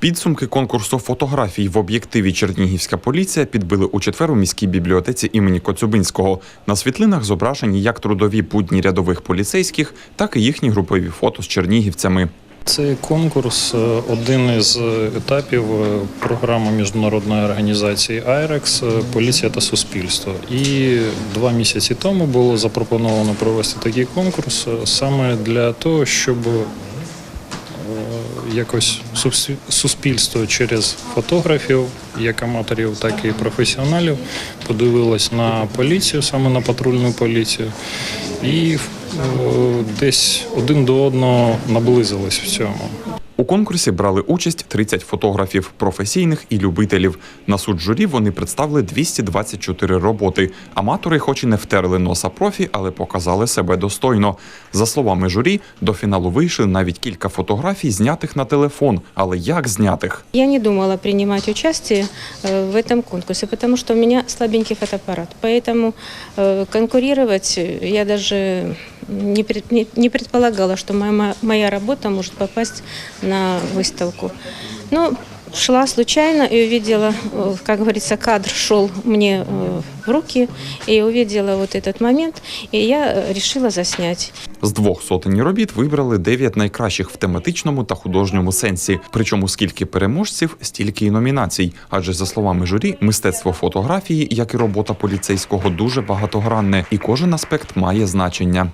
Підсумки конкурсу фотографій в об'єктиві Чернігівська поліція підбили у четвер у міській бібліотеці імені Коцюбинського. На світлинах зображені як трудові будні рядових поліцейських, так і їхні групові фото з чернігівцями. Цей конкурс е, один із етапів е, програми міжнародної організації IREX е, Поліція та суспільство. І два місяці тому було запропоновано провести такий конкурс саме для того, щоб якось суспільство через фотографів, як аматорів, так і професіоналів, подивилось на поліцію, саме на патрульну поліцію, і е, десь один до одного наблизились в цьому У конкурсі брали участь 30 фотографів, професійних і любителів. На суд журі вони представили 224 роботи. Аматори, хоч і не втерли носа профі, але показали себе достойно. За словами журі, до фіналу вийшли навіть кілька фотографій, знятих на телефон. Але як знятих? Я не думала принимать участие э, в этом конкурсе, потому что у меня слабенький фотоаппарат. Поэтому э, конкурировать я даже не, пред- не- не предполагала, что моя, мо- моя работа может попасть на выставку. Но шла случайно и увидела, э, как говорится, кадр шел мне э, в руки, и увидела вот этот момент, и я э, решила заснять. З двох сотень робіт вибрали дев'ять найкращих в тематичному та художньому сенсі. Причому скільки переможців, стільки і номінацій. Адже за словами журі, мистецтво фотографії, як і робота поліцейського, дуже багатогранне, і кожен аспект має значення.